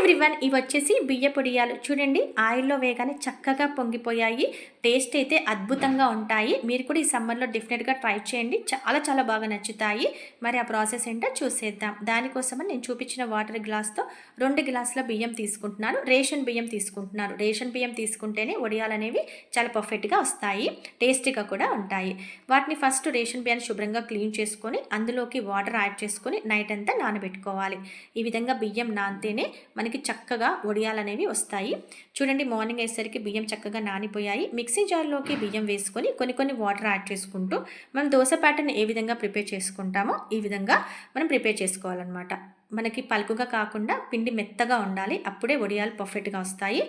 Everyone ఇవి వచ్చేసి బియ్య పొడియాలు. చూడండి ఆయిల్లో వేగానే చక్కగా పొంగిపోయాయి. టేస్ట్ అయితే అద్భుతంగా ఉంటాయి. మీరు కూడా ఈ సమ్మర్లో డెఫినెట్గా ట్రై చేయండి. చాలా చాలా బాగా నచ్చుతాయి. మరి ఆ ప్రాసెస్ ఏంటో చూసేద్దాం. దానికోసమని నేను చూపించిన వాటర్ గ్లాస్తో రెండు గ్లాసుల బియ్యం తీసుకుంటున్నాను. రేషన్ బియ్యం తీసుకుంటున్నాను. రేషన్ బియ్యం తీసుకుంటేనే వడియాలు అనేవి చాలా పర్ఫెక్ట్గా వస్తాయి. టేస్టీగా కూడా ఉంటాయి. వాటిని ఫస్ట్ రేషన్ బియ్యాన్ని శుభ్రంగా క్లీన్ చేసుకొని అందులోకి వాటర్ యాడ్ చేసుకొని నైట్ అంతా నానబెట్టుకోవాలి. ఈ విధంగా బియ్యం నానితేనే మనకి చక్కగా వడియాలనేవి వస్తాయి. చూడండి మార్నింగ్ అయ్యేసరికి బియ్యం చక్కగా నానిపోయాయి. మిక్సీ జార్లోకి బియ్యం వేసుకొని కొన్ని కొన్ని వాటర్ యాడ్ చేసుకుంటూ మనం దోశ ప్యాటర్న్ ఏ విధంగా ప్రిపేర్ చేసుకుంటామో ఈ విధంగా మనం ప్రిపేర్ చేసుకోవాలన్నమాట. మనకి పలుకుగా కాకుండా పిండి మెత్తగా ఉండాలి. అప్పుడే వడియాలు పర్ఫెక్ట్గా వస్తాయి.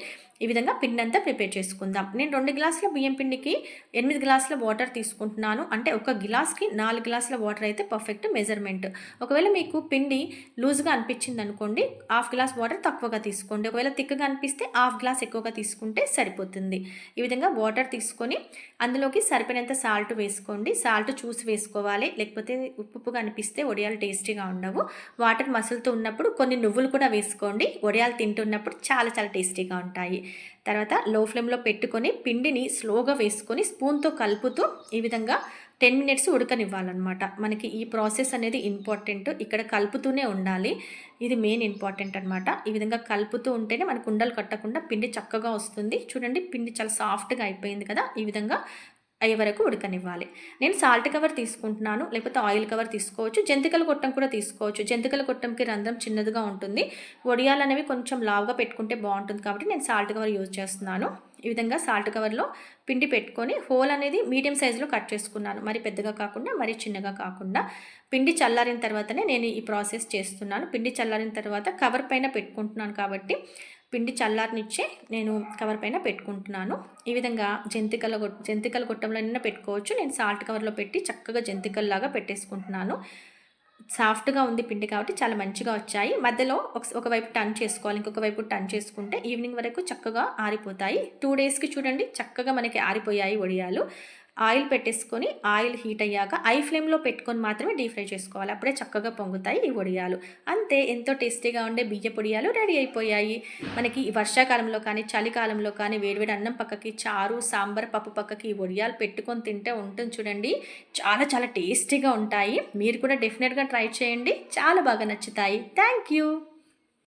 ఈ విధంగా పిండి అంతా ప్రిపేర్ చేసుకుందాం. నేను రెండు గ్లాసుల బియ్యం పిండికి ఎనిమిది గ్లాసుల వాటర్ తీసుకుంటున్నాను. అంటే ఒక గ్లాస్కి నాలుగు గ్లాసుల వాటర్ అయితే పర్ఫెక్ట్ మెజర్మెంట్. ఒకవేళ మీకు పిండి లూజ్గా అనిపించింది అనుకోండి హాఫ్ గ్లాస్ వాటర్ తక్కువగా తీసుకోండి. ఒకవేళ తిక్కగా అనిపిస్తే హాఫ్ గ్లాస్ ఎక్కువగా తీసుకుంటే సరిపోతుంది. ఈ విధంగా వాటర్ తీసుకొని అందులోకి సరిపోయినంత సాల్ట్ వేసుకోండి. సాల్ట్ చూసి వేసుకోవాలి. లేకపోతే ఉప్పుగా అనిపిస్తే వడియాలు టేస్టీగా ఉండవు. వాటర్ మసులుతూ ఉన్నప్పుడు కొన్ని నువ్వులు కూడా వేసుకోండి. వడియాలు తింటున్నప్పుడు చాలా చాలా టేస్టీగా ఉంటాయి. తర్వాత లో ఫ్లేమ్లో పెట్టుకొని పిండిని స్లోగా వేసుకొని స్పూన్తో కలుపుతూ ఈ విధంగా టెన్ మినిట్స్ ఉడకనివ్వాలన్నమాట. మనకి ఈ ప్రాసెస్ అనేది ఇంపార్టెంట్. ఇక్కడ కలుపుతూనే ఉండాలి. ఇది మెయిన్ ఇంపార్టెంట్ అనమాట ఈ విధంగా కలుపుతూ ఉంటేనే మనకు ఉండలు కట్టకుండా పిండి చక్కగా వస్తుంది. చూడండి పిండి చాలా సాఫ్ట్గా అయిపోయింది కదా. ఈ విధంగా అయ్యే వరకు ఉడకనివ్వాలి. నేను సాల్ట్ కవర్ తీసుకుంటున్నాను లేకపోతే ఆయిల్ కవర్ తీసుకోవచ్చు జంతికల కొట్టం కూడా తీసుకోవచ్చు. జంతికల కొట్టంకి రంధ్రం చిన్నదిగా ఉంటుంది. వడియాలు అనేవి కొంచెం లావుగా పెట్టుకుంటే బాగుంటుంది కాబట్టి నేను సాల్ట్ కవర్ యూజ్ చేస్తున్నాను. ఈ విధంగా సాల్ట్ కవర్లో పిండి పెట్టుకొని హోల్ అనేది మీడియం సైజులో కట్ చేసుకున్నాను. మరి పెద్దగా కాకుండా మరి చిన్నగా కాకుండా. పిండి చల్లారిన తర్వాతనే నేను ఈ ప్రాసెస్ చేస్తున్నాను. పిండి చల్లారిన తర్వాత కవర్ పైన పెట్టుకుంటున్నాను కాబట్టి పిండి చల్లారనిచ్చే నేను కవర్ పైన పెట్టుకుంటున్నాను. ఈ విధంగా జంతికల జంతికల గొట్టంలో పెట్టుకోవచ్చు. నేను సాల్ట్ కవర్లో పెట్టి చక్కగా జంతికల్లాగా పెట్టేసుకుంటున్నాను. సాఫ్ట్గా ఉంది పిండి కాబట్టి చాలా మంచిగా వచ్చాయి. మధ్యలో ఒక ఒకవైపు టర్న్ చేసుకోవాలి. ఇంకొక వైపు టర్న్ చేసుకుంటే ఈవినింగ్ వరకు చక్కగా ఆరిపోతాయి. టూ డేస్కి చూడండి చక్కగా మనకి ఆరిపోయాయి వడియాలు ఆయిల్ పెట్టేసుకొని ఆయిల్ హీట్ అయ్యాక ఐ ఫ్లేమ్లో పెట్టుకొని మాత్రమే డీప్ ఫ్రై చేసుకోవాలి. అప్పుడే చక్కగా పొంగుతాయి ఈ వడియాలు. అంతే ఎంతో టేస్టీగా ఉండే బియ్య పొడియాలు రెడీ అయిపోయాయి. మనకి వర్షాకాలంలో కానీ చలికాలంలో కానీ వేడివేడి అన్నం పక్కకి చారు సాంబార్ పప్పు పక్కకి ఈ వడియాలు పెట్టుకొని తింటే ఉంటుంది చూడండి. చాలా చాలా టేస్టీగా ఉంటాయి. మీరు కూడా డెఫినెట్గా ట్రై చేయండి. చాలా బాగా నచ్చుతాయి. Thank you.